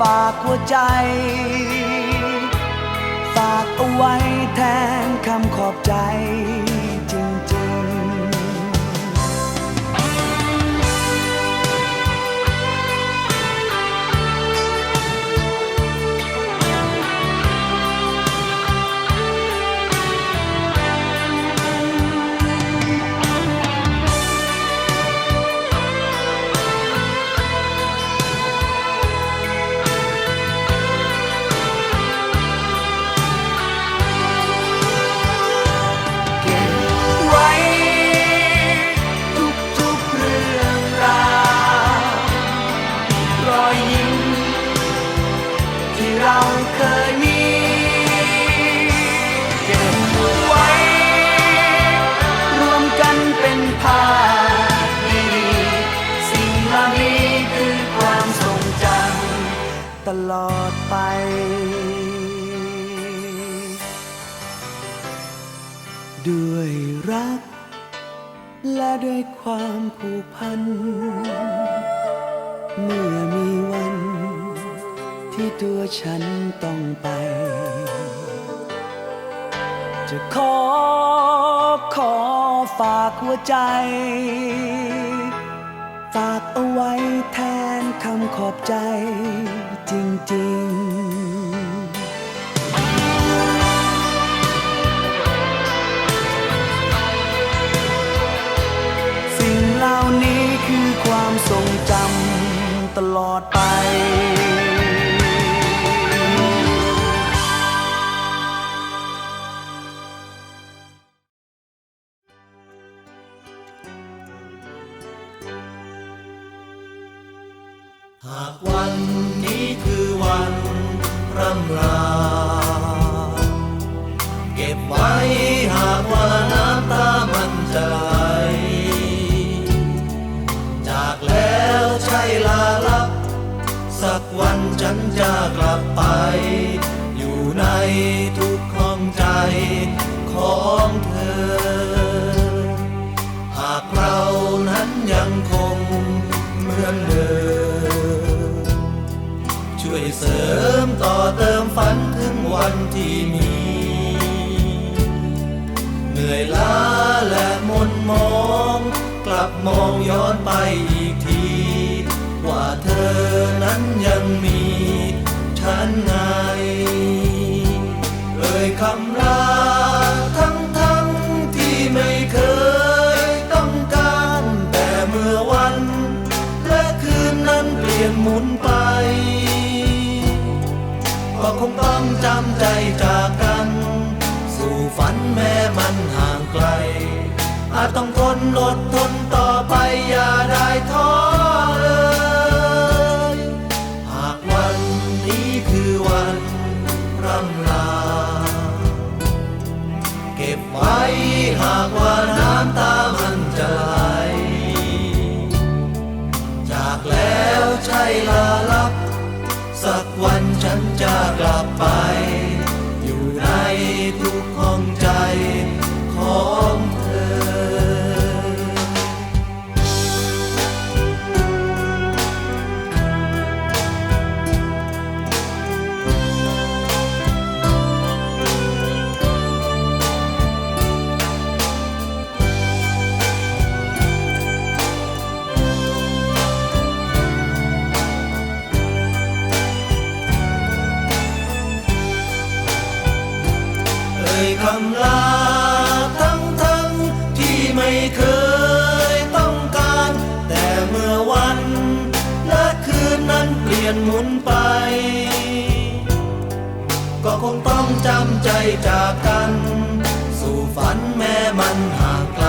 ฝากหัวใจ ฝากเอาไว้แทนคำขอบใจ อยยิ้มที่เราเคยมีเก็บไว้ รวมกันเป็นภาพดีๆสิ่งเหล่านี้คือความทรงจำตลอดไปด้วยรัก และด้วยความผูกพันเมื่อ ที่ตัวฉันต้องไป จะขอขอฝากหัวใจ ฝากเอาไว้แทนคำขอบใจจริง ๆ หากวันนี้คือวันร่ำลา เก็บไว้หากว่าน้ำตามันจะไหลจากแล้วใช่ลาลับ สักวันฉันจะกลับไป อยู่ในทุกห้องใจของเธอ หากเรานั้นยังคงเหมือนเดิม เสริมต่อเติมฝันถึงวันที่มี เหนื่อยล้าและมนมอง กลับมองย้อนไปันห่างไกล อาจต้องทนอดทนต่อไปอย่าได้ท้อเลย หากวันนี้คือวันร่ำลา เก็บไว้หากว่าน้ำตามันจะไหลจากแล้วใช่ลาลับ สักวันฉันจะกลับไป คำลาทั้งทั้งที่ไม่เคยต้องการ แต่เมื่อวันและคืนนั้นเปลี่ยนหมุนไป ก็คงต้องจำใจจากกัน สู่ฝันแม้มันห่างไกล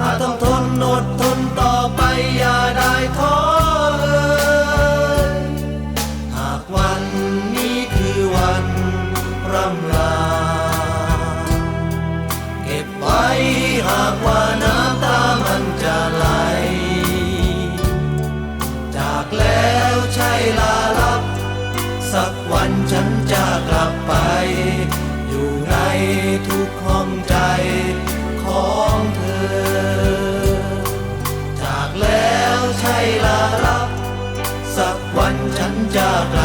อาจต้องทนอดทนต่อไปอย่าได้ท้อ จะก